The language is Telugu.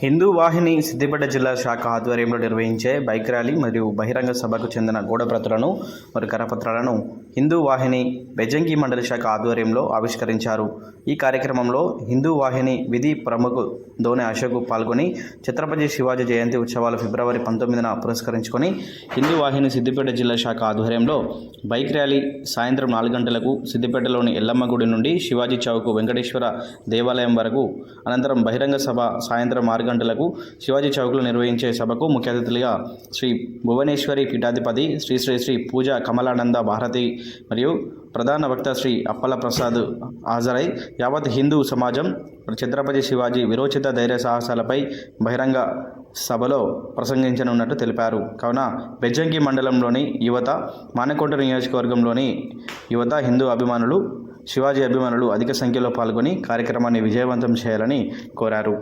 హిందూ వాహిని సిద్దిపేట జిల్లా శాఖ ఆధ్వర్యంలో నిర్వహించే బైక్ ర్యాలీ మరియు బహిరంగ సభకు చెందిన గోడప్రతులను మరియు కరపత్రాలను హిందూ వాహిని బెజంగి మండలి శాఖ ఆధ్వర్యంలో ఆవిష్కరించారు. ఈ కార్యక్రమంలో హిందూ వాహిని విధి ప్రముఖ ధోని అశోక్ పాల్గొని ఛత్రపతి శివాజీ జయంతి ఉత్సవాలు ఫిబ్రవరి పంతొమ్మిదిన పురస్కరించుకొని హిందూ వాహిని సిద్దిపేట జిల్లా శాఖ ఆధ్వర్యంలో బైక్ ర్యాలీ సాయంత్రం నాలుగు గంటలకు సిద్దిపేటలోని ఎల్లమ్మ గుడి నుండి శివాజీ చౌక్ వెంకటేశ్వర దేవాలయం వరకు అనంతరం బహిరంగ సభ సాయంత్రం ఆరు గంటలకు శివాజీ చౌక్లో నిర్వహించే సభకు ముఖ్య అతిథులుగా శ్రీ భువనేశ్వరి పీఠాధిపతి శ్రీ శ్రీ శ్రీ పూజ కమలానంద భారతి మరియు ప్రధాన వక్త శ్రీ అప్పల ప్రసాద్ హాజరై యావత్ హిందూ సమాజం ఛత్రపతి శివాజీ విరోచిత ధైర్య సాహసాలపై బహిరంగ సభలో ప్రసంగించనున్నట్టు తెలిపారు. కావున బెజ్జంకి మండలంలోని యువత మానకొండ నియోజకవర్గంలోని యువత హిందూ అభిమానులు శివాజీ అభిమానులు అధిక సంఖ్యలో పాల్గొని కార్యక్రమాన్ని విజయవంతం చేయాలని కోరారు.